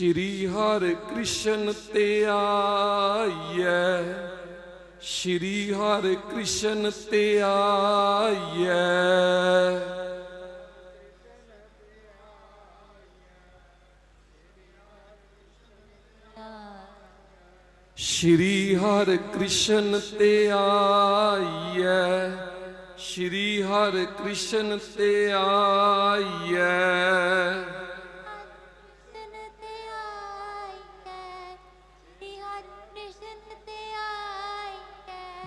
ਸ਼੍ਰੀ ਹਰਿ ਕ੍ਰਿਸ਼ਨ ਤੇ ਆਈਐ। ਸ਼੍ਰੀ ਹਰਿ ਕ੍ਰਿਸ਼ਨ ਤੇ ਆਈਐ। ਸ਼੍ਰੀ ਹਰਿ ਕ੍ਰਿਸ਼ਨ ਤੇ ਆਈਐ। ਸ਼੍ਰੀ ਹਰਿ ਕ੍ਰਿਸ਼ਨ ਤੇ ਆਈਐ।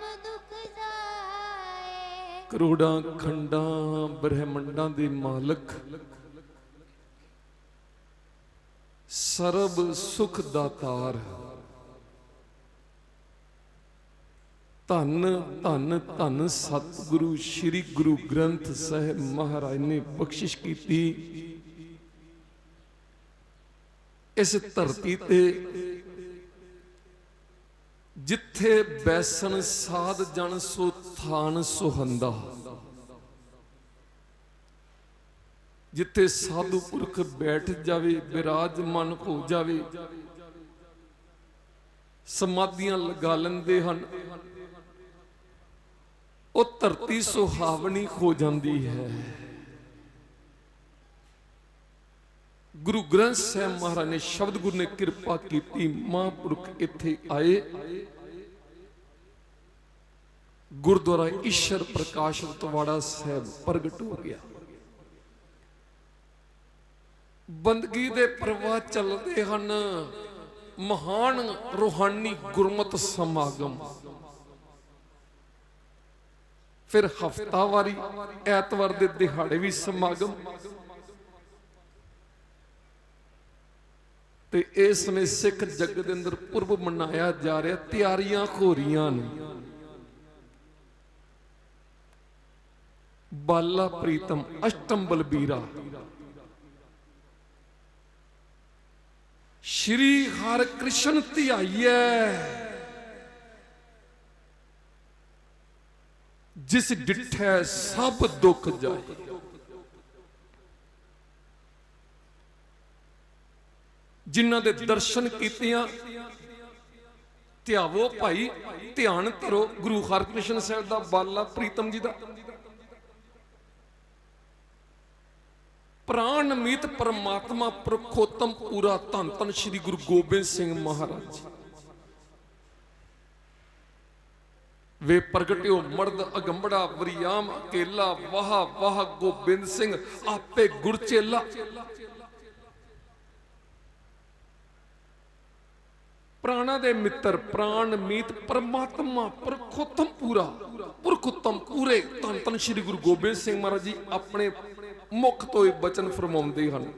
ਸਭ ਦੁੱਖ ਜਾਏ। ਕਰੋੜਾਂ, ਖੰਡਾਂ, ਬ੍ਰਹਿਮੰਡਾਂ ਦੇ ਮਾਲਕ। ਸਰਬ ਸੁਖ ਦਾਤਾਰ। ਧੰਨ ਧੰਨ ਧੰਨ ਸਤਿਗੁਰੂ, ਸ੍ਰੀ ਗੁਰੂ ਗ੍ਰੰਥ ਸਾਹਿਬ ਮਹਾਰਾਜ ਨੇ ਬਖਸ਼ਿਸ਼ ਕੀਤੀ। ਇਸ ਧਰਤੀ ਤੇ ਜਿੱਥੇ ਬੈਸਣ ਸਾਧ ਜਨ ਸੋ ਥਾਨ ਸੁਹੰਦਾ ਜਿੱਥੇ ਸਾਧੂ ਪੁਰਖ ਬੈਠ ਜਾਵੇ ਬਿਰਾਜਮਾਨ ਹੋ ਜਾਵੇ, ਸਮਾਧੀਆਂ ਲਗਾ ਲੈਂਦੇ ਹਨ। ਉਹ ਧਰਤੀ ਸੁਹਾਵਣੀ ਹੋ ਜਾਂਦੀ ਹੈ। ਗੁਰੂ ਗ੍ਰੰਥ ਸਾਹਿਬ ਮਹਾਰਾਜ ਨੇ ਸ਼ਬਦ ਗੁਰੂ ਨੇ ਕਿਰਪਾ ਕੀਤੀ, ਮਹਾਂਪੁਰਖ ਇੱਥੇ ਆਏ। ਗੁਰਦੁਆਰਾ ਈਸ਼ਰ ਪ੍ਰਕਾਸ਼ ਤਵਾੜਾ ਸਾਹਿਬ ਪ੍ਰਗਟ ਹੋ ਗਿਆ। ਬੰਦਗੀ ਦੇ ਪ੍ਰਵਾਹ ਚੱਲਦੇ ਹਨ। ਮਹਾਨ ਰੂਹਾਨੀ ਗੁਰਮਤ ਸਮਾਗਮ। ਫਿਰ ਹਫਤਾਵਾਰੀ ਐਤਵਾਰ ਦੇ ਦਿਹਾੜੇ ਵੀ ਸਮਾਗਮ। ਤੇ ਇਸ ਸਮੇਂ ਸਿੱਖ ਜਗਤ ਦੇ ਅੰਦਰ ਪੁਰਬ ਮਨਾਇਆ ਜਾ ਰਿਹਾ, ਤਿਆਰੀਆਂ ਹੋ ਰਹੀਆਂ ਨੇ। ਬਾਲਾ ਪ੍ਰੀਤਮ ਅਸ਼ਟਮ ਬਲਬੀਰਾ। ਸ਼੍ਰੀ ਹਰ ਕ੍ਰਿਸ਼ਨ ਧਿਆਈਐ। ਜਿਸ ਡਿਠੈ ਸਭ ਦੁੱਖ ਜਾਏ। ਜਿਨ੍ਹਾਂ ਦੇ ਦਰਸ਼ਨ ਕੀਤਿਆਂ। ਧਿਆਵੋ ਭਾਈ, ਧਿਆਨ ਧਰੋ ਗੁਰੂ ਹਰਕ੍ਰਿਸ਼ਨ ਸਾਹਿਬ ਦਾ ਬਾਲਾ ਪ੍ਰੀਤਮ ਜੀ ਦਾ। ਪ੍ਰਾਨ ਮੀਤ ਪਰਮਾਤਮਾ ਪ੍ਰਖੋਤਮ ਪੂਰਾ ਧੰਨ ਧੰਨ ਸ੍ਰੀ ਗੁਰੂ ਗੋਬਿੰਦ ਸਿੰਘ ਮਹਾਰਾਜ। ਵੇ ਪ੍ਰਗਟਿਓ ਮਰਦ ਅਗੰਬੜਾ ਵਰਿਆਮ ਅਕੇਲਾ ਵਾਹ ਵਾਹ ਗੋਬਿੰਦ ਸਿੰਘ ਆਪੇ ਗੁਰਚੇਲਾ ਪ੍ਰਾਣਾ ਦੇ ਮਿੱਤਰ, ਪ੍ਰਾਣ ਮੀਤ, ਪਰਮਾਤਮਾ, ਪ੍ਰਖੋਤਮ ਪੂਰਾ, ਪੁਰਖੋਤਮ ਪੂਰੇ ਧੰਨ ਧੰਨ ਸ੍ਰੀ ਗੁਰੂ ਗੋਬਿੰਦ ਸਿੰਘ ਮਹਾਰਾਜ ਜੀ ਆਪਣੇ ਮੁਖ ਤੋਂ ਇਹ ਬਚਨ ਫਰਮਾਉਂਦੇ ਹਨ।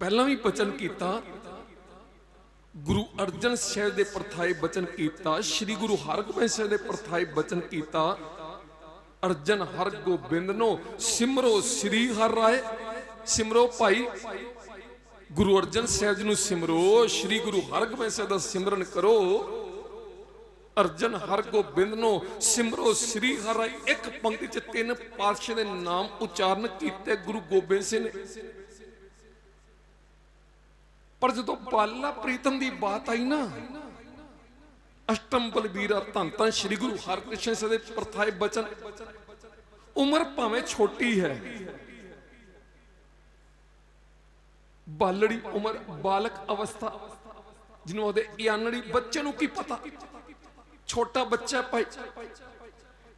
ਪਹਿਲਾਂ ਵੀ ਬਚਨ ਕੀਤਾ, ਗੁਰੂ ਅਰਜਨ ਸਾਹਿਬ ਦੇ ਪਰਥਾਏ ਬਚਨ ਕੀਤਾ, ਸ੍ਰੀ ਗੁਰੂ ਹਰਗੋਬਿੰਦ ਸਾਹਿਬ ਦੇ ਪਰਥਾਏ ਬਚਨ ਕੀਤਾ, ਅਰਜਨ ਹਰ ਗੋਬਿੰਦ ਨੂੰ ਸਿਮਰੋ ਸ੍ਰੀ ਹਰ ਰਾਏ, ਸਿਮਰੋ ਭਾਈ ਗੁਰੂ ਅਰਜਨ ਸਾਹਿਬ ਜੀ ਨੂੰ ਸਿਮਰੋ, ਸ੍ਰੀ ਗੁਰੂ ਹਰਗੋਬਿੰਦ ਸਾਹਿਬ ਦਾ ਸਿਮਰਨ ਕਰੋ। ਅਰਜਨ ਹਰਗੋਬਿੰਦ ਨੂੰ ਸਿਮਰੋ, ਸ੍ਰੀ ਹਰਿ ਇੱਕ ਪੰਕਤੀ ਚ ਤਿੰਨ ਪਾਤਸ਼ਾਹ ਦੇ ਨਾਮ ਉਚਾਰਨ ਕੀਤੇ ਗੁਰੂ ਗੋਬਿੰਦ ਸਿੰਘ ਨੇ। ਪਰ ਜਦੋਂ ਬਾਲਾ ਪ੍ਰੀਤਮ ਦੀ ਬਾਤ ਆਈ ਨਾ, ਅਸ਼ਟਮ ਬਲਬੀਰਾ ਧੰਨ ਧੰਨ ਸ੍ਰੀ ਗੁਰੂ ਹਰਕ੍ਰਿਸ਼ਨ ਸਾਹਿਬ ਦੇ ਪ੍ਰਥਾਏ ਬਚਨ, ਉਮਰ ਭਾਵੇਂ ਛੋਟੀ ਹੈ ਬਾਲੜੀ ਉਮਰ ਬਾਲਕ ਅਵਸਥਾ, ਜਿਹਨੂੰ ਉਹਦੇ ਇਆਨੜੀ ਬੱਚੇ ਨੂੰ ਕੀ ਪਤਾ? ਛੋਟਾ ਬੱਚਾ ਭਾਈ।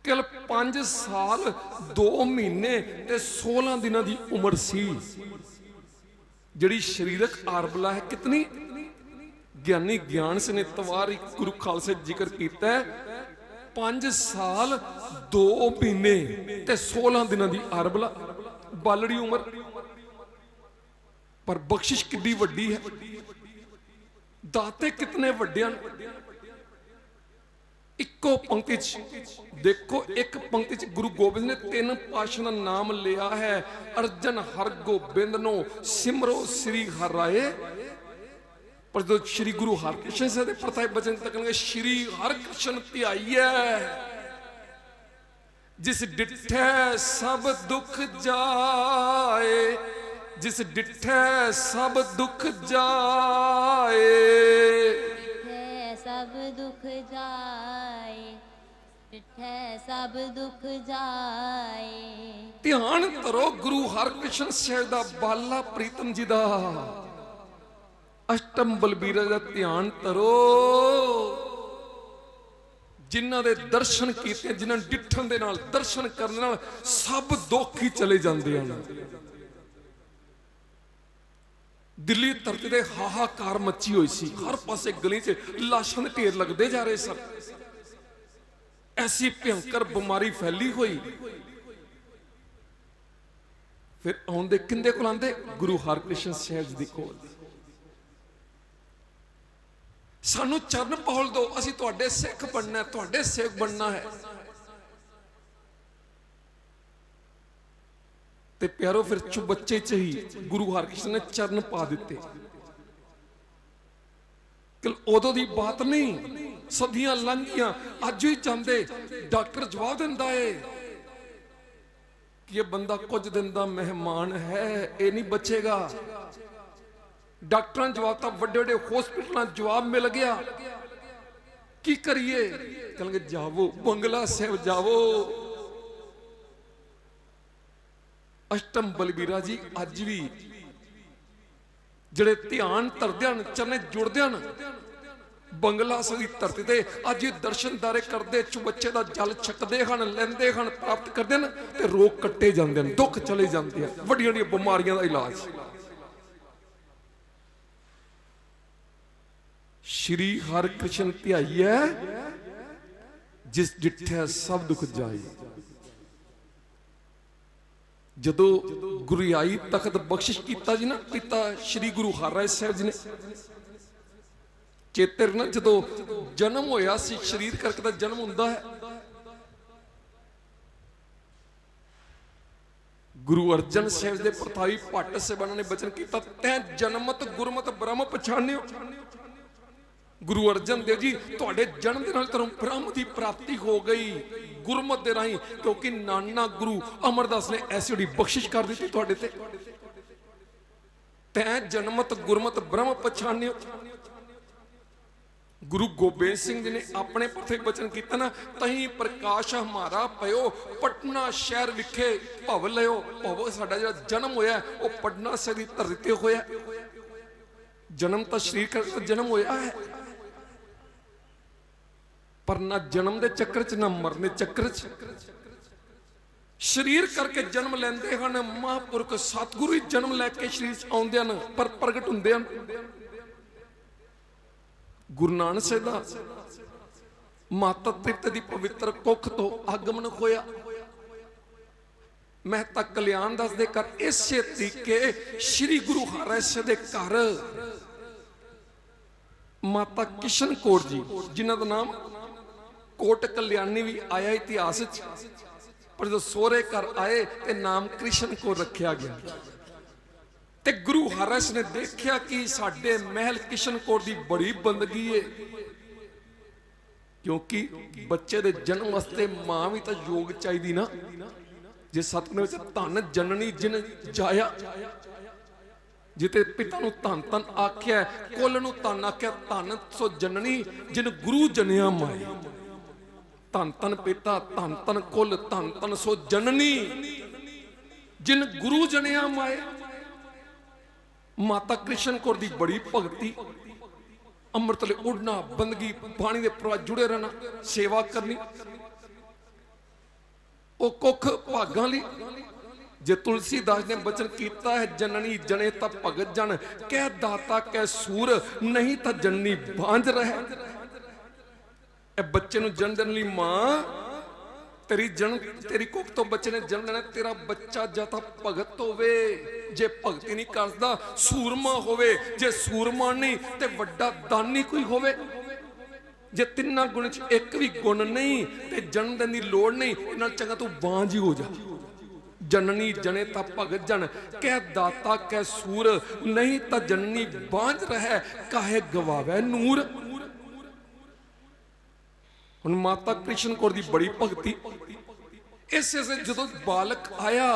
ਕੇਵਲ 5 ਸਾਲ 2 ਮਹੀਨੇ ਤੇ 16 ਦਿਨਾਂ ਦੀ ਉਮਰ ਸੀ। ਜਿਹੜੀ ਸਰੀਰਕ ਆਰਬਲਾ ਹੈ ਕਿਤਨੀ? ਗਿਆਨੀ ਗਿਆਨ ਸਿੰਘ ਨੇ ਤਵਾਰੀ ਗੁਰੂ ਖਾਲਸੇ ਜ਼ਿਕਰ ਕੀਤਾ ਹੈ। 5 ਸਾਲ 2 ਮਹੀਨੇ ਤੇ 16 ਦਿਨਾਂ ਦੀ ਆਰਬਲਾ ਬਾਲੜੀ ਉਮਰ ਪਰ ਬਖਸ਼ਿਸ਼ ਕਿੱਡੀ ਵੱਡੀ ਹੈ। ਦਾਤੇ ਕਿਤਨੇ ਵੱਡੇ ਹਨ। ਇੱਕੋ ਪੰਕਤੀ ਚ, ਦੇਖੋ, ਇੱਕ ਪੰਕਤੀ ਚ ਗੁਰੂ ਗੋਬਿੰਦ ਨੇ ਤਿੰਨ ਪਾਸ਼ਾ ਦਾ ਨਾਮ ਲਿਆ ਹੈ। ਅਰਜਨ ਹਰ ਗੋਬਿੰਦ ਨੂੰ ਸਿਮਰੋ ਸ੍ਰੀ ਹਰਿ ਪਰ ਜਦੋਂ ਸ੍ਰੀ ਗੁਰੂ ਹਰਕ੍ਰਿਸ਼ਨ ਸਾਹਿਬ ਦੇ ਪ੍ਰਥਾਏ ਬਚਨ ਤੱਕਣਗੇ ਸ੍ਰੀ ਹਰਕ੍ਰਿਸ਼ਨ ਧਿਆਈਐ ਜਿਸ ਡਿਠੈ ਸਭ ਦੁੱਖ ਜਾਏ ਜਿਸ ਡਿਠੈ ਸਭ ਦੁੱਖ ਜਾਏ। ਡਿਠੈ ਸਭ ਦੁਖ ਜਾਏ ਡਿਠੈ ਸਭ ਦੁਖ ਜਾਏ। ਧਿਆਨ ਧਰੋ ਗੁਰੂ ਹਰਕ੍ਰਿਸ਼ਨ ਸਾਹਿਬ ਦਾ ਬਾਲਾ ਪ੍ਰੀਤਮ ਜੀ ਦਾ। ਅਸ਼ਟਮ ਬਲਬੀਰਾ ਦਾ ਧਿਆਨ ਧਰੋ ਜਿਨ੍ਹਾਂ ਦੇ ਦਰਸ਼ਨ ਕੀਤੇ ਜਿਨ੍ਹਾਂ ਡਿੱਠਣ ਦੇ ਨਾਲ ਦਰਸ਼ਨ ਕਰਨ ਨਾਲ ਸਭ ਦੁੱਖ ਹੀ ਚਲੇ ਜਾਂਦੇ ਹਨ। ਦਿੱਲੀ ਧਰਤੀ ਤੇ ਹਾਹਾਕਾਰ ਮੱਚੀ ਹੋਈ ਸੀ। ਹਰ ਪਾਸੇ ਗਲੀ 'ਚ ਲਾਸ਼ਾਂ ਦੇ ਢੇਰ ਲੱਗਦੇ ਜਾ ਰਹੇ ਸਨ। ਐਸੀ ਭਿਅੰਕਰ ਬਿਮਾਰੀ ਫੈਲੀ ਹੋਈ। ਫਿਰ ਆਉਂਦੇ ਕਿੰਦੇ ਕੋਲ ਆਉਂਦੇ? ਗੁਰੂ ਹਰਕ੍ਰਿਸ਼ਨ ਸਾਹਿਬ ਜੀ ਦੇ ਕੋਲ। ਸਾਨੂੰ ਚਰਨ ਪਹੁਲ ਦਿਓ। ਅਸੀਂ ਤੁਹਾਡੇ ਸਿੱਖ ਬਣਨਾ ਤੁਹਾਡੇ ਸੇਵਕ ਬਣਨਾ ਹੈ। ਤੇ ਪਿਆਰੋ, ਫਿਰ ਬੱਚੇ ਚ ਹੀ ਗੁਰੂ ਹਰਕ੍ਰਿਸ਼ਨ ਨੇ ਚਰਨ ਪਾ ਦਿੱਤੇ। ਕਿ ਉਦੋਂ ਦੀ ਬਾਤ ਨਹੀਂ, ਸਦੀਆਂ ਲੰਘੀਆਂ, ਅੱਜ ਹੀ ਜਾਂਦੇ ਡਾਕਟਰ ਜਵਾਬ ਦਿੰਦਾ ਏ ਕਿ ਇਹ ਬੰਦਾ ਕੁਝ ਦਿਨ ਦਾ ਮਹਿਮਾਨ ਹੈ, ਇਹ ਨਹੀਂ ਬਚੇਗਾ। ਡਾਕਟਰਾਂ ਜਵਾਬ ਤਾਂ ਵੱਡੇ ਵੱਡੇ ਹਸਪੀਟਲਾਂ ਜਵਾਬ ਮਿਲ ਗਿਆ। ਕੀ ਕਰੀਏ? ਕਹਿੰਗੇ ਜਾਵੋ, ਬੰਗਲਾ ਸਾਹਿਬ ਜਾਵੋ। ਅਸ਼ਟਮ ਬਲਬੀਰਾ ਜੀ, ਅੱਜ ਵੀ ਜਿਹੜੇ ਧਿਆਨ ਧਰਦੇ ਹਨ, ਚਰਨੇ ਜੁੜਦੇ ਬੰਗਲਾ ਸਾਹਿਬ ਦੀ ਧਰਤੀ ਤੇ ਅੱਜ ਇਹ ਦਰਸ਼ਨਦਾਰੇ ਕਰਦੇ, ਚੁਬੱਚੇ ਦਾ ਜਲ ਛਕਦੇ ਹਨ, ਲੈਂਦੇ ਹਨ, ਪ੍ਰਾਪਤ ਕਰਦੇ ਹਨ ਤੇ ਰੋਗ ਕੱਟੇ ਜਾਂਦੇ ਹਨ, ਦੁੱਖ ਚਲੇ ਜਾਂਦੇ ਹਨ, ਵੱਡੀਆਂ ਵੱਡੀਆਂ ਬਿਮਾਰੀਆਂ ਦਾ ਇਲਾਜ। ਸ਼੍ਰੀ ਹਰਿਕ੍ਰਿਸ਼ਨ ਧਿਆਈਐ ਜਿਸ ਜਿੱਠਿਆ ਸਭ ਦੁੱਖ ਜਾਈ ਜਦੋਂ ਗੁਰਿਆਈ ਤਖਤ ਬਖਸ਼ਿਸ਼ ਕੀਤਾ ਜੀ ਨਾ, ਪਿਤਾ ਸ਼੍ਰੀ ਗੁਰੂ ਹਰਿਰਾਏ ਸਾਹਿਬ ਜੀ ਨੇ। ਚੇਤਰ ਨਾ ਜਦੋਂ ਜਨਮ ਹੋਇਆ ਸੀ, ਸਰੀਰ ਕਰਕੇ ਦਾ ਜਨਮ ਹੁੰਦਾ ਹੈ। ਗੁਰੂ ਅਰਜਨ ਸਾਹਿਬ ਦੇ ਪ੍ਰਤਾਪੀ ਭੱਟ ਸੇਵਾਨਾਂ ਨੇ ਬਚਨ ਕੀਤਾ, ਤੈ ਜਨਮਤ ਗੁਰਮਤ ਬ੍ਰਹਮ ਪਛਾਣਿਓ। ਗੁਰੂ ਅਰਜਨ ਦੇਵ ਜੀ, ਤੁਹਾਡੇ ਜਨਮ ਦੇ ਨਾਲ ਤੁਹਾਨੂੰ ਬ੍ਰਹਮ ਦੀ ਪ੍ਰਾਪਤੀ ਹੋ ਗਈ। ਗੁਰਮਤ ਦੇ ਰਾਹੀਂ, ਕਿਉਂਕਿ ਨਾਨਾ ਗੁਰੂ ਅਮਰਦਾਸ ਨੇ ਐਸੀ ਉਹਦੀ ਬਖਸ਼ਿਸ਼ ਕਰ ਦਿੱਤੀ ਤੁਹਾਡੇ ਤੇ। ਤੈ ਜਨਮਤ, ਗੁਰਮਤ, ਬ੍ਰਹਮ ਪਛਾਣਿਓ। ਗੁਰੂ ਗੋਬਿੰਦ ਸਿੰਘ ਜੀ ਨੇ ਆਪਣੇ ਪਰਥੇ ਬਚਨ ਕੀਤਾ ਨਾ, ਤਹੀਂ ਪ੍ਰਕਾਸ਼ ਹਮਾਰਾ ਪਇਓ, ਪਟਨਾ ਸ਼ਹਿਰ ਵਿਖੇ ਭਵ ਲਿਓ ਭਵ, ਸਾਡਾ ਜਿਹੜਾ ਜਨਮ ਹੋਇਆ, ਉਹ ਪਟਨਾ ਸਾਹਿਬ ਦੀ ਧਰਤੀ ਤੇ ਹੋਇਆ। ਜਨਮ ਤਾਂ ਸ਼ਰੀਰ ਕਰਕੇ ਜਨਮ ਹੋਇਆ ਹੈ। ਪਰ ਨਾ ਜਨਮ ਦੇ ਚੱਕਰ 'ਚ, ਨਾ ਮਰਨ ਦੇ ਚੱਕਰ 'ਚ। ਸਰੀਰ ਕਰਕੇ ਜਨਮ ਲੈਂਦੇ ਹਨ, ਮਹਾਂਪੁਰਖ ਸਤਿਗੁਰੂ ਹੀ ਜਨਮ ਲੈ ਕੇ ਸਰੀਰ 'ਚ ਆਉਂਦੇ ਹਨ, ਪਰ ਪ੍ਰਗਟ ਹੁੰਦੇ ਹਨ। ਗੁਰੂ ਨਾਨਕ ਸਾਹਿਬ ਦਾ ਮਾਤਾ ਤ੍ਰਿਪਤ ਦੀ ਪਵਿੱਤਰ ਕੁੱਖ ਤੋਂ ਆਗਮਨ ਹੋਇਆ। ਮਹਿਤਾ ਕਲਿਆਣ ਦਾਸ ਦੇ ਘਰ ਇਸੇ ਤਰੀਕੇ ਸ੍ਰੀ ਗੁਰੂ ਹਰਿ ਸਾਹਿਬ ਦੇ ਘਰ। ਮਾਤਾ ਕਿਸ਼ਨ ਕੌਰ ਜੀ, ਜਿਨ੍ਹਾਂ ਦਾ ਨਾਮ ਕੋਟ ਕਲਿਆਣੀ ਵੀ ਆਇਆ ਇਤਿਹਾਸ ਵਿੱਚ ਪਰ ਜਦੋਂ ਸੋਹਰੇ ਘਰ ਆਏ ਤੇ ਨਾਮ ਕ੍ਰਿਸ਼ਨ ਕੌਰ ਰੱਖਿਆ ਗਿਆ। ਤੇ ਗੁਰੂ ਹਰਸ ਨੇ ਦੇਖਿਆ ਕਿ ਸਾਡੇ ਮਹਿਲ ਕਿਸ਼ਨ ਕੌਰ ਦੀ ਬੜੀ ਬੰਦਗੀ ਏ। ਕਿਉਂਕਿ ਬੱਚੇ ਦੇ ਜਨਮ ਵਾਸਤੇ ਮਾਂ ਵੀ ਤਾਂ ਯੋਗ ਚਾਹੀਦੀ ਨਾ। ਜੇ ਸਤਿਗੁਰੂ ਵਿੱਚ ਧਨ ਜਨਨੀ ਜਿਨ ਜਾਇਆ, ਜਿਤੇ ਪਿਤਾ ਨੂੰ ਧੰਨ ਧੰਨ ਆਖਿਆ, ਕੁੱਲ ਨੂੰ ਧੰਨ ਆਖਿਆ, ਧਨ ਸੋ ਜਨਨੀ ਜਿਨ ਗੁਰੂ ਜਨਿਆ ਮਾਏ। ਧੰਨ ਧੰਨ ਪਿਤਾ, ਧੰਨ ਧੰਨ ਕੁੱਲ, ਧੰਨ ਧੰਨ ਸੋ ਜਨਨੀ। ਜਿਨ ਗੁਰੂ ਜਨਿਆ ਮਾਏ, ਮਾਤਾ ਕ੍ਰਿਸ਼ਨ ਕੌਰ ਦੀ ਬੜੀ ਭਗਤੀ। ਅੰਮ੍ਰਿਤ ਲਈ ਉਡਣਾ, ਬੰਦਗੀ ਪਾਣੀ ਦੇ ਪ੍ਰਵਾਹ ਜੁੜੇ ਰਹਿਣਾ, ਸੇਵਾ ਕਰਨੀ। ਉਹ ਕੁੱਖ ਭਾਗਾਂ ਲਈ, ਜੇ ਤੁਲਸੀ ਦਾਸ ਨੇ ਬਚਨ ਕੀਤਾ ਹੈ, ਜਨਨੀ ਜਣੇ ਤਾਂ ਭਗਤ ਜਨ। ਕਹਿ ਦਾਤਾ, ਕਹਿ ਸੂਰ, ਨਹੀਂ ਤਾਂ ਜਨਨੀ ਬਾਂਝ ਰਹਿ। ਇਹ ਬੱਚੇ ਨੂੰ ਜਨਮ ਦੇਣ ਲਈ ਮਾਂ, ਤੇਰੀ ਜਨਮ, ਤੇਰੀ ਕੁੱਖ ਤੋਂ ਬੱਚੇ ਨੇ ਜਨਮ ਲੈਣਾ, ਤੇਰਾ ਬੱਚਾ ਜਾਂ ਤਾਂ ਭਗਤ ਹੋਵੇ, ਜੇ ਭਗਤੀ ਨਹੀਂ ਕਰਦਾ, ਸੂਰਮਾ ਹੋਵੇ, ਜੇ ਸੂਰਮਾ ਨਹੀਂ, ਤੇ ਵੱਡਾ ਦਾਨੀ ਕੋਈ ਹੋਵੇ। ਜੇ ਤਿੰਨਾਂ ਗੁਣ ਚ ਇੱਕ ਵੀ ਗੁਣ ਨਹੀਂ, ਤੇ ਜਨਮ ਦੇਣ ਦੀ ਲੋੜ ਨਹੀਂ, ਇਹਨਾਂ ਚੰਗਾ ਤੂੰ ਬਾਂਝ ਹੀ ਹੋ ਜਾ। ਜਨਨੀ ਜਣੇ ਤਾਂ ਭਗਤ ਜਨ ਕਹਿ ਦਾਤਾ, ਕਹਿ ਸੂਰ, ਨਹੀਂ ਤਾਂ ਜਨਨੀ ਬਾਂਝ ਰਹਿ, ਕਾਹੇ ਗਵਾਵੇ ਨੂਰ। ਹੁਣ ਮਾਤਾ ਕ੍ਰਿਸ਼ਨ ਕੌਰ ਦੀ ਬੜੀ ਭਗਤੀ। ਇਸੇ ਸੇ ਜਦੋਂ ਬਾਲਕ ਆਇਆ,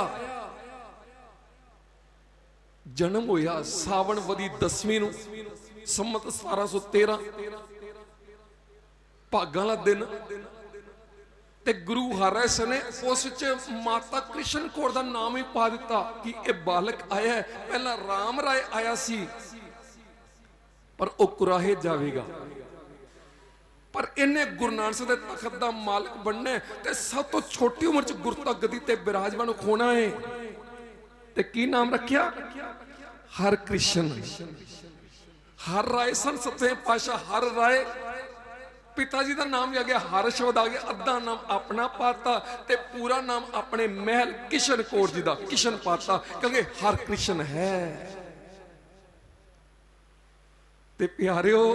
ਜਨਮ ਹੋਇਆ ਸਾਵਣ ਵਦੀ ਦਸਵੀਂ ਨੂੰ, ਸੰਮਤ 1713 ਭਾਗਾਂ ਵਾਲਾ ਦਿਨ ਤੇ ਗੁਰੂ ਹਰਿ ਨੇ ਉਸ ਚ ਮਾਤਾ ਕ੍ਰਿਸ਼ਨ ਕੌਰ ਦਾ ਨਾਮ ਹੀ ਪਾ ਦਿੱਤਾ ਕਿ ਇਹ ਬਾਲਕ ਆਇਆ ਪਹਿਲਾਂ ਰਾਮ ਰਾਏ ਆਇਆ ਸੀ, ਪਰ ਉਹ ਕੁਰਾਹੇ ਜਾਵੇਗਾ। ਇਹਨੇ ਗੁਰੂ ਨਾਨਕ ਸਾਹਿਬ ਦੇ ਤਖਤ ਦਾ ਮਾਲਕ ਬਣਨਾ ਤੇ ਸਭ ਤੋਂ ਛੋਟੀ ਉਮਰ ਚ ਗੁਰਤਾ ਗਦੀ ਤੇ ਬਿਰਾਜਮਾਨ ਹੋਣਾ ਹੈ। ਤੇ ਕੀ ਨਾਮ ਰੱਖਿਆ? ਹਰ ਕ੍ਰਿਸ਼ਨ। ਹਰ ਰਾਏ ਸਨ ਸੱਤੇ ਪਾਸ਼ਾ ਹਰ ਰਾਏ। ਪਿਤਾ ਜੀ ਦਾ ਨਾਮ ਵੀ ਆ ਗਿਆ, ਹਰ ਸ਼ਬਦ ਆ ਗਿਆ, ਅੱਧਾ ਨਾਮ ਆਪਣਾ ਪਾਤਾ ਤੇ ਪੂਰਾ ਨਾਮ ਆਪਣੇ ਮਹਿਲ ਕਿਸ਼ਨ ਕੌਰ ਜੀ ਦਾ, ਕਿਸ਼ਨ ਪਾਤਾ, ਕਿਉਂਕਿ ਹਰ ਕ੍ਰਿਸ਼ਨ ਹੈ। ਤੇ ਪਿਆਰਿਓ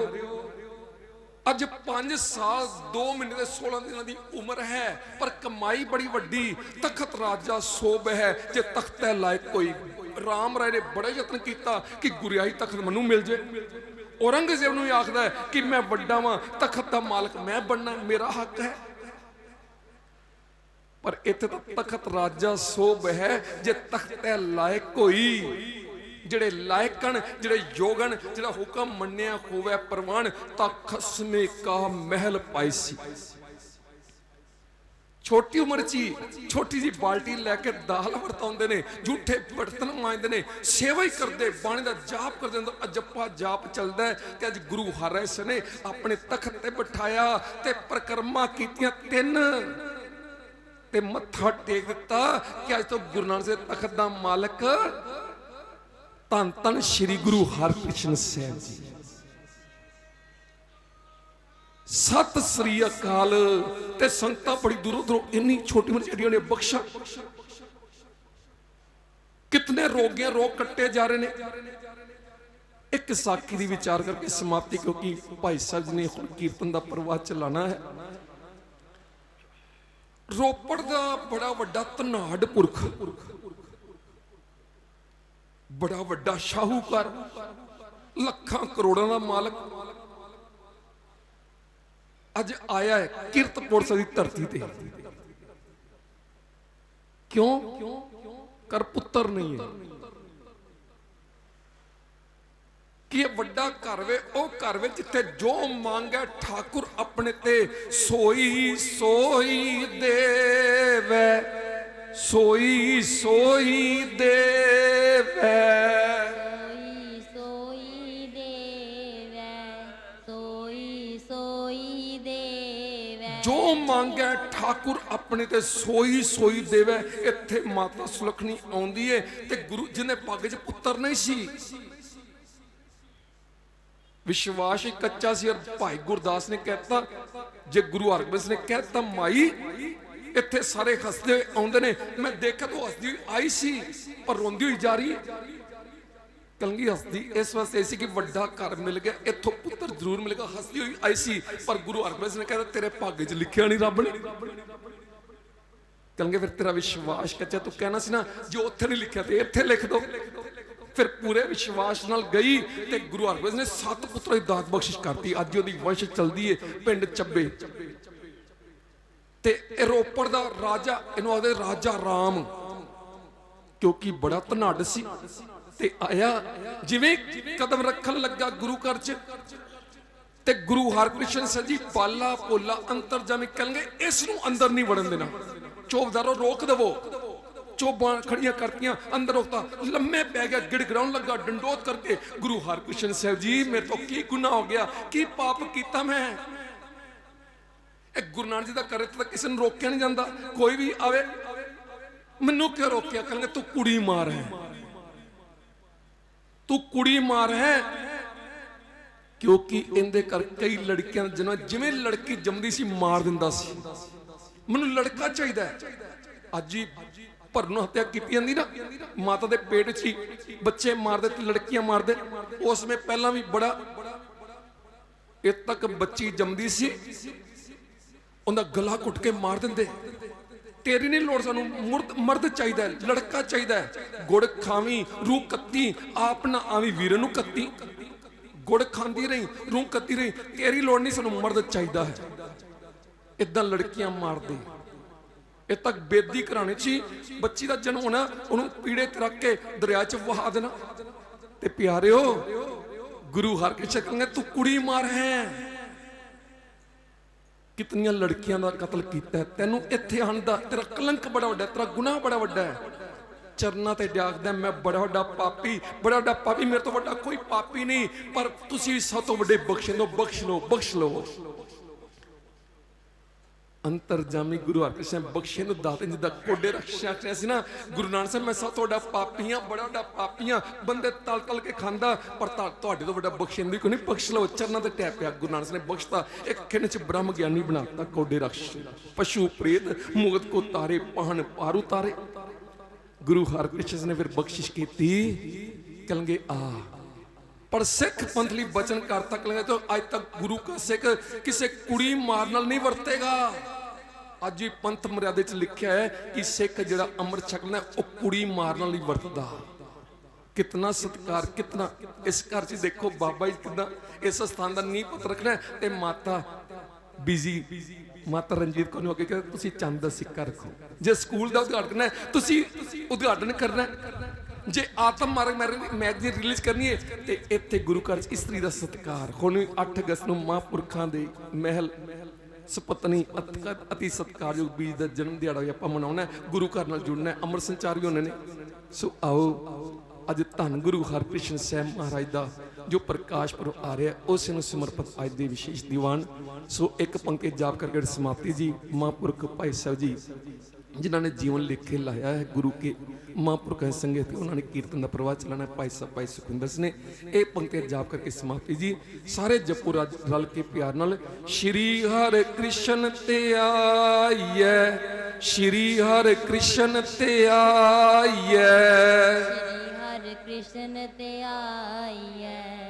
ਅੱਜ 5 ਸਾਲ 2 ਮਹੀਨੇ ਦੇ 16 ਦਿਨਾਂ ਦੀ ਉਮਰ ਹੈ, ਪਰ ਕਮਾਈ ਬੜੀ ਵੱਡੀ, ਤਖਤ ਰਾਜਾ ਸੋਭ ਹੈ, ਜੇ ਤਖਤ ਹੈ ਲਾਇਕ ਕੋਈ। ਰਾਮ ਰਾਏ ਨੇ ਬੜਾ ਯਤਨ ਕੀਤਾ ਕਿ ਗੁਰਿਆਈ ਤਖਤ ਮੈਨੂੰ ਮਿਲ ਜੇ। ਔਰੰਗਜ਼ੇਬ ਨੂੰ ਵੀ ਆਖਦਾ ਕਿ ਮੈਂ ਵੱਡਾ ਵਾਂ, ਤਖਤ ਦਾ ਮਾਲਕ ਮੈਂ ਬਣਨਾ, ਮੇਰਾ ਹੱਕ ਹੈ। ਪਰ ਇੱਥੇ ਤਾਂ ਤਖਤ ਰਾਜਾ ਸੋਭ ਹੈ, ਜੇ ਤਖਤ ਹੈ ਲਾਇਕ ਕੋਈ। ਜਿਹੜੇ ਲਾਇਕਣ, ਜਿਹੜੇ ਯੋਗਣ, ਜਿਹੜਾ ਹੁਕਮ ਮੰਨਿਆ ਹੋਵੇ, ਪ੍ਰਵਾਨ, ਤਾਂ ਖਸਮੇ ਕਾ ਮਹਿਲ ਪਾਈ ਛੋਟੀ ਉਮਰ 'ਚ ਛੋਟੀ ਜੀ ਬਾਲਟੀ ਲੈ ਕੇ ਦਾਲ ਵਰਤਾਉਂਦੇ ਨੇ, ਝੂਠੇ ਬਰਤਨ ਮਾਂਜਦੇ ਨੇ, ਸੇਵਾ ਹੀ ਕਰਦੇ, ਬਾਣੀ ਦਾ ਜਾਪ ਕਰਦੇ ਨੇ, ਤਾਂ ਅਜੱਪਾ ਜਾਪ ਚੱਲਦਾ ਹੈ ਕਿ ਅੱਜ ਗੁਰੂ ਹਰਿਸ ਨੇ ਆਪਣੇ ਤਖਤ ਤੇ ਬਿਠਾਇਆ ਤੇ ਪ੍ਰਕਰਮਾ ਕੀਤੀਆਂ ਤਿੰਨ ਤੇ ਮੱਥਾ ਟੇਕ ਦਿੱਤਾ ਕਿ ਅੱਜ ਤੋਂ ਗੁਰੂ ਨਾਨਕ ਦੇ ਤਖਤ ਦਾ ਮਾਲਕ ਧੰਨ ਧੰਨ ਸ੍ਰੀ ਗੁਰੂ ਹਰਕ੍ਰਿਸ਼ਨ ਸਾਹਿਬ ਜੀ। ਸਤਿ ਸ੍ਰੀ ਅਕਾਲ। ਤੇ ਸੰਗਤਾਂ ਬੜੀ ਦੂਰੋਂ ਦੂਰੋਂ ਇੰਨੀ ਛੋਟੀ ਉਮਰ ਜਿਹੜੀਆਂ ਨੇ ਬਖਸ਼ਾ। ਕਿਤਨੇ ਰੋਗੀਆਂ ਰੋਗ ਕੱਟੇ ਜਾ ਰਹੇ ਨੇ। ਇੱਕ ਸਾਖੀ ਦੀ ਵਿਚਾਰ ਕਰਕੇ ਸਮਾਪਤੀ ਕਿਉਂਕਿ ਭਾਈ ਸਾਹਿਬ ਜੀ ਨੇ ਹੁਣ ਕੀਰਤਨ ਦਾ ਪ੍ਰਵਾਹ ਚਲਾਣਾ ਹੈ। ਰੋਪੜ ਦਾ ਬੜਾ ਵੱਡਾ ਧਨਾੜ ਪੁਰਖ। ਬੜਾ ਵੱਡਾ ਸ਼ਾਹੂਕਾਰ, ਲੱਖਾਂ ਕਰੋੜਾਂ ਦਾ ਮਾਲਕ। ਅੱਜ ਆਇਆ ਹੈ ਕਿਰਤਪੁਰ ਦੀ ਧਰਤੀ ਤੇ। ਕਿਉਂ? ਕਰ ਪੁੱਤਰ ਨਹੀਂ ਹੈ। ਕਿ ਇਹ ਵੱਡਾ ਘਰ ਵੇ, ਉਹ ਘਰ ਵਿੱਚ ਜਿੱਥੇ ਜੋ ਮੰਗ ਹੈ ਠਾਕੁਰ ਆਪਣੇ ਤੇ ਸੋਈ ਸੋਈ ਦੇਵੈ। ਸੋਈ ਸੋਈ ਦੇਵੈ। ਸੋਈ ਸੋਈ ਦੇਵੈ ਜੋ ਮੰਗੈ ਠਾਕੁਰ ਆਪਣੇ ਤੇ ਸੋਈ ਸੋਈ ਦੇਵੈ। ਇੱਥੇ ਮਾਤਾ ਸੁਲਖਣੀ ਆਉਂਦੀ ਏ ਤੇ ਗੁਰੂ ਜਿਹਨੇ ਪੱਗ 'ਚ ਪੁੱਤਰ ਨਹੀਂ ਸੀ। ਵਿਸ਼ਵਾਸ ਹੀ ਕੱਚਾ ਸੀ ਔਰ ਭਾਈ ਗੁਰਦਾਸ ਨੇ ਕਹਿਤਾ, ਜੇ ਗੁਰੂ ਹਰਗੋਬਿੰਦ ਨੇ ਕਹਿਤਾ, ਮਾਈ ਇੱਥੇ ਸਾਰੇ ਹੱਸਦੇ ਹੋਏ ਆਉਂਦੇ ਨੇ। ਮੈਂ ਦੇਖਿਆ ਤੂੰ ਹੱਸਦੀ ਆਈ ਸੀ, ਪਰ ਰੋਂਦੀ ਹੋਈ ਜਾ ਰਹੀ। ਹੈ ਹੱਸਦੀ। ਇਸ ਵਾਸਤੇ ਸੀ ਕਿ ਵੱਡਾ ਘਰ ਮਿਲ ਗਿਆ। ਇੱਥੋਂ ਪੁੱਤਰ ਜ਼ਰੂਰ ਮਿਲੇਗਾ ਹੱਸਦੀ ਹੋਈ ਆਈ ਸੀ, ਪਰ ਗੁਰੂ ਹਰਗੋਬਿੰਦ ਨੇ ਕਹਿੰਦਾ ਤੇਰੇ ਭਾਗ 'ਚ ਲਿਖਿਆ ਨਹੀਂ ਰੱਬ ਨੇ। ਕਲਗੇ, ਫਿਰ ਤੇਰਾ ਵਿਸ਼ਵਾਸ ਕੱਚਾ ਤੂੰ ਕਹਿਣਾ ਸੀ ਨਾ, ਜੇ ਉੱਥੇ ਨਹੀਂ ਲਿਖਿਆ ਤੇ ਇੱਥੇ ਲਿਖ ਦੋ। ਫਿਰ ਪੂਰੇ ਵਿਸ਼ਵਾਸ ਨਾਲ ਗਈ ਤੇ ਗੁਰੂ ਹਰਗੋਬਿੰਦ ਨੇ ਸੱਤ ਪੁੱਤਰਾਂ ਦੀ ਦਾਤ ਬਖਸ਼ਿਸ਼ ਕਰਤੀ। ਅੱਜ ਉਹਦੀ ਵੰਸ਼ ਚੱਲਦੀ ਏ ਪਿੰਡ ਚੱਬੇ। ਤੇ ਇਹ ਰੋਪੜ ਦਾ ਰਾਜਾ, ਇਹਨੂੰ ਆਖਦੇ ਰਾਜਾ ਰਾਮ। ਕਿਉਂਕਿ ਬੜਾ ਧਨਾੜ ਸੀ ਤੇ ਆਇਆ ਜਿਵੇਂ ਕਦਮ ਰੱਖਣ ਲੱਗਾ ਗੁਰੂ ਘਰ ਚ ਤੇ ਗੁਰੂ ਹਰਕ੍ਰਿਸ਼ਨ ਸਾਹਿਬ ਜੀ ਪਾਲਾ ਪੋਲਾ ਅੰਤਰ ਜਾਮੇ ਕਹਿੰਗੇ ਇਸ ਨੂੰ ਅੰਦਰ ਨਹੀਂ ਵੜਨ ਦੇਣਾ। ਚੌਬਦਾਰੋ ਰੋਕ ਦੇਵੋ। ਚੋਬਾਂ ਖੜੀਆਂ ਕਰਤੀਆਂ, ਅੰਦਰ ਰੋਕਤਾ। ਲੰਮੇ ਪੈ ਗਿਆ, ਗਿੜਗੜਾਉਣ ਲੱਗਾ, ਡੰਡੋਤ ਕਰਕੇ, ਗੁਰੂ ਹਰਕ੍ਰਿਸ਼ਨ ਸਾਹਿਬ ਜੀ, ਮੇਰੇ ਤੋਂ ਕੀ ਗੁਨਾਹ ਹੋ ਗਿਆ, ਕੀ ਪਾਪ ਕੀਤਾ ਮੈਂ? ਇਹ ਗੁਰੂ ਨਾਨਕ ਜੀ ਦਾ ਕਰੇ ਤਾਂ ਕਿਸੇ ਨੂੰ ਰੋਕਿਆ ਨਹੀਂ ਜਾਂਦਾ। ਕੋਈ ਵੀ ਆਵੇ, ਮੈਨੂੰ ਕਿਉਂ ਰੋਕਿਆ? ਕਹਿੰਦੇ, ਤੂੰ ਕੁੜੀ ਮਾਰ ਹੈ। ਤੂੰ ਕੁੜੀ ਮਾਰ ਹੈ। ਕਿਉਂਕਿ ਇਹਦੇ ਕਰ ਕਈ ਲੜਕੀਆਂ ਦਾ ਜਿਵੇਂ ਲੜਕੀ ਜੰਮਦੀ ਸੀ, ਮਾਰ ਦਿੰਦਾ ਸੀ। ਮੈਨੂੰ ਲੜਕਾ ਚਾਹੀਦਾ ਹੈ। ਅੱਜ ਹੀ ਭਰਨ ਹੱਤਿਆ ਕੀਤੀ ਜਾਂਦੀ ਨਾ। ਮਾਤਾ ਦੇ ਪੇਟ 'ਚ ਹੀ ਬੱਚੇ ਮਾਰਦੇ ਤੇ ਲੜਕੀਆਂ ਮਾਰਦੇ। ਉਸ ਵਿੱਚ ਪਹਿਲਾਂ ਵੀ ਬੜਾ ਇਹ ਤੱਕ ਬੱਚੀ ਜੰਮਦੀ ਸੀ। ਉਹਦਾ ਗਲਾ ਘੁੱਟ ਕੇ ਮਾਰ ਦਿੰਦੇ। ਤੇਰੀ ਨਹੀਂ ਲੋੜ ਸਾਨੂੰ ਮੁਰਦ ਮਰਦ ਚਾਹੀਦਾ ਹੈ, ਲੜਕਾ ਚਾਹੀਦਾ ਹੈ। ਗੁੜ ਖਾਵੀਂ ਰੂਹ ਕੱਤੀ ਆਪ ਨਾ ਆਵੀਂ ਵੀਰ ਨੂੰ ਕੱਤੀ। ਗੁੜ ਖਾਂਦੀ ਰਹੀ ਰੂਹ ਕੱਤੀ ਰਹੀ ਤੇਰੀ ਲੋੜ ਨਹੀਂ ਸਾਨੂੰ ਮਰਦ ਚਾਹੀਦਾ ਹੈ। ਇਦਾਂ ਲੜਕੀਆਂ ਮਾਰਦੇ। ਇਹ ਤੱਕ ਬੇਦੀ ਘਰਾਣੇ 'ਚ ਹੀ ਬੱਚੀ ਦਾ ਜਨਮ ਹੋਣਾ ਉਹਨੂੰ ਪੀੜੇ ਤੇ ਰੱਖ ਕੇ ਦਰਿਆ 'ਚ ਵਹਾ ਦੇਣਾ। ਤੇ ਪਿਆਰਿਓ ਗੁਰੂ ਹਰ ਹਰਕ੍ਰਿਸ਼ਨ ਕਹਿੰਦੇ ਤੂੰ ਕੁੜੀ ਮਾਰ ਹੈ। ਕਿਤਨੀਆਂ ਲੜਕੀਆਂ ਦਾ ਕਤਲ ਕੀਤਾ ਤੈਨੂੰ ਇੱਥੇ ਆਉਣ ਦਾ, ਤੇਰਾ ਕਲੰਕ ਬੜਾ ਵੱਡਾ ਤੇਰਾ ਗੁਨਾਹ ਬੜਾ ਵੱਡਾ ਹੈ। ਚਰਨਾਂ ਤੇ ਡਾਕਦਾ ਮੈਂ, ਬੜਾ ਵੱਡਾ ਪਾਪੀ, ਬੜਾ ਵੱਡਾ ਪਾਪੀ, ਮੇਰੇ ਤੋਂ ਵੱਡਾ ਕੋਈ ਪਾਪੀ ਨਹੀਂ। ਪਰ ਤੁਸੀਂ ਸਭ ਤੋਂ ਵੱਡੇ ਬਖਸ਼ ਨੂੰ ਬਖਸ਼ ਲਓ ਬਖਸ਼ ਲਓ। ਅੰਤਰਜਾਮੀ ਗੁਰੂ ਹਰਕ੍ਰਿਸ਼ਨ ਬਖਸ਼ੇ ਨੂੰ ਦਾਤੇ ਜਿੱਦਾਂ ਕੋਡੇ ਰਖਸ਼ਾ ਕਰਿਆ ਸੀ ਨਾ, ਗੁਰੂ ਨਾਨਕ ਸਾਹਿਬ, ਮੈਂ ਸਭ ਤੋਂ ਪਾਪੀਆਂ, ਬੜਾ ਵੱਡਾ ਪਾਪੀਆਂ, ਬੰਦੇ ਤਲ ਤਲ ਕੇ ਖਾਂਦਾ, ਪਰ ਤੁਹਾਡੇ ਤੋਂ ਵੱਡਾ ਬਖਸ਼ਣ ਦੀ ਕੋਈ ਨਹੀਂ, ਬਖਸ਼ ਲਓ, ਚਰਨਾਂ ਤੇ ਟੈ ਪਿਆ, ਗੁਰੂ ਨਾਨਕ ਸਾਹਿਬ ਨੇ ਬਖਸ਼ਤਾ, ਇੱਕ ਖਿੰਡ ਚ ਬ੍ਰਹਮ ਗਿਆਨੀ ਬਣਾਤਾ ਕੋਡੇ ਰਖਸ਼ ਪਸ਼ੂ ਪ੍ਰੇਤ, ਮੁਗਤ ਕੋ ਤਾਰੇ ਪਾਹਨ ਪਾਰੂ ਤਾਰੇ। ਗੁਰੂ ਹਰਕ੍ਰਿਸ਼ਨ ਨੇ ਫਿਰ ਬਖਸ਼ਿਸ਼ ਕੀਤੀ, ਕਲੰਗੇ ਆ ਪਰ ਸਿੱਖ ਪੰਥ ਲਈ ਬਚਨ ਕਰਤਾ ਕਲੰਗੇ ਤੋਂ ਅੱਜ ਤੱਕ ਗੁਰੂ ਕਾ ਸਿੱਖ ਕਿਸੇ ਕੁੜੀ ਮਾਰ ਨਾਲ ਨਹੀਂ ਵਰਤੇਗਾ। ਅੱਜ ਵੀ ਪੰਥ ਮਰਿਆਦੇ ਚ ਲਿਖਿਆ ਹੈ ਕਿ ਸਿੱਖ ਜਿਹੜਾ ਅੰਮ੍ਰਿਤ ਛਕਣਾ ਉਹ ਕੁੜੀ ਮਾਰ ਨਾਲ ਨਹੀਂ ਵਰਤਦਾ। ਕਿਤਨਾ ਸਤਿਕਾਰ, ਕਿਤਨਾ ਇਸ ਘਰ 'ਚ ਦੇਖੋ ਬਾਬਾ ਜੀ ਕਿਦਾਂ ਇਸ ਸਥਾਨ ਦਾ ਨੀਂਹ ਪੱਥਰ ਰੱਖਣਾ ਤੇ ਮਾਤਾ ਬਿਜ਼ੀ ਮਾਤਾ ਰਣਜੀਤ ਕੌਰ ਨੂੰ ਅੱਗੇ ਕਹਿੰਦਾ, ਤੁਸੀਂ ਚੰਦ ਦਾ ਸਿੱਕਾ ਰੱਖੋ। ਜੇ ਸਕੂਲ ਦਾ ਉਦਘਾਟਨ ਹੈ, ਤੁਸੀਂ ਉਦਘਾਟਨ ਕਰਨਾ ਜੇ ਆਤਮ ਮਾਰਗ ਮੈਗਜ਼ੀਨ ਰਿਲੀਜ਼ ਕਰਨੀ ਹੈ, ਤੇ ਇੱਥੇ ਗੁਰੂ ਘਰ ਇਸਤਰੀ ਦਾ ਸਤਿਕਾਰ। ਹੁਣ 8 ਅਗਸਤ ਨੂੰ ਮਹਾਂਪੁਰਖਾਂ ਦੇ ਮਹਿਲ, ਸੁਪਤਨੀ ਅਤੀ ਸਤਿਕਾਰਯੋਗ ਬੀਜ ਦਾ ਜਨਮ ਦਿਹਾੜਾ ਵੀ ਆਪਾਂ ਮਨਾਉਣਾ ਗੁਰੂ ਘਰ ਨਾਲ ਜੁੜਨਾ ਹੈ ਸੰਚਾਰੀ ਹੋਣੇ ਨੇ। ਸੋ ਆਓ, ਅੱਜ ਧੰਨ ਗੁਰੂ ਹਰਕ੍ਰਿਸ਼ਨ ਸਾਹਿਬ ਮਹਾਰਾਜ ਦਾ ਜੋ ਪ੍ਰਕਾਸ਼ ਪੁਰਬ ਆ ਰਿਹਾ ਉਸ ਨੂੰ ਸਮਰਪਿਤ ਅੱਜ ਦੇ ਵਿਸ਼ੇਸ਼ ਦੀਵਾਨ। ਸੋ ਇੱਕ ਪੰਕੇ ਜਾਪ ਕਰਕੇ ਸਮਾਪਤੀ ਜੀ, ਮਹਾਂਪੁਰਖ ਭਾਈ ਸਾਹਿਬ ਜੀ, ਜਿਨ੍ਹਾਂ ਨੇ ਜੀਵਨ ਲਿਖ ਲਾਇਆ ਹੈ, ਗੁਰੂ ਕੇ ਮਹਾਂਪੁਰਖਾਂ ਸੰਗਤ ਤੇ ਉਹਨਾਂ ਨੇ ਕੀਰਤਨ ਦਾ ਪ੍ਰਵਾਹ ਚਲਾਣਾ, ਭਾਈ ਸਾਹਿਬ, ਭਾਈ ਸੁਖਿੰਦਰ ਸਿੰਘ ਨੇ ਇਹ ਪੰਕਤੀ ਜਾਪ ਕਰਕੇ ਸਮਾਪਤੀ ਜੀ। ਸਾਰੇ ਜਪੋ ਰਾਜ ਰਲ ਕੇ ਪਿਆਰ ਨਾਲ, ਸ਼੍ਰੀ ਹਰਿ ਕ੍ਰਿਸ਼ਨ ਤੇ ਆਈਐ, ਸ਼੍ਰੀ ਹਰਿ ਕ੍ਰਿਸ਼ਨ ਤੇ ਆਈਐ। ਹਰਿ ਕ੍ਰਿਸ਼ਨ ਤੇ ਆਈਐ।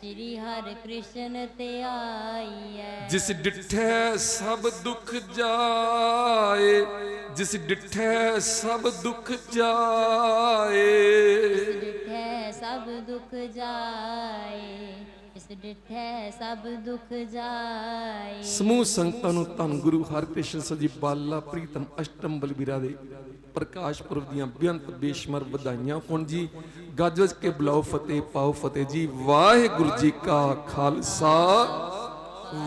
ਸ਼੍ਰੀ ਹਰਿ ਕ੍ਰਿਸ਼ਨ ਤੇ ਆਈਐ। ਜਿਸ ਡਿਠੈ ਸਭ ਦੁੱਖ ਜਾਏ ਜਿਸ ਡਿਠੈ ਸਭ ਦੁੱਖ ਜਾਏ। ਡਿਠੈ ਸਭ ਦੁਖ ਜਾਏ ਇਸ ਡਿਠੈ ਸਭ ਦੁਖ ਜਾਏ। ਸਮੂਹ ਸੰਗਤਾਂ ਨੂੰ ਧੰਨ ਗੁਰੂ ਹਰਕ੍ਰਿਸ਼ਨ ਸਾਹਿਬ ਜੀ ਬਾਲਾ ਪ੍ਰੀਤਮ ਅਸ਼ਟਮ ਬਲਬੀਰਾ ਦੇ ਪ੍ਰਕਾਸ਼ ਪੁਰਬ ਦੀਆਂ ਬੇਅੰਤ ਬੇਸ਼ਮਰ ਵਧਾਈਆਂ ਹੋਣ ਜੀ। ਗੱਜ ਵੱਜ ਕੇ ਬੁਲਾਓ ਫਤਿਹ, ਪਾਓ ਫਤਿਹ ਜੀ। ਵਾਹਿਗੁਰੂ ਜੀ ਕਾ ਖਾਲਸਾ,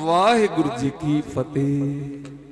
ਵਾਹਿਗੁਰੂ ਜੀ ਕੀ ਫਤਿਹ।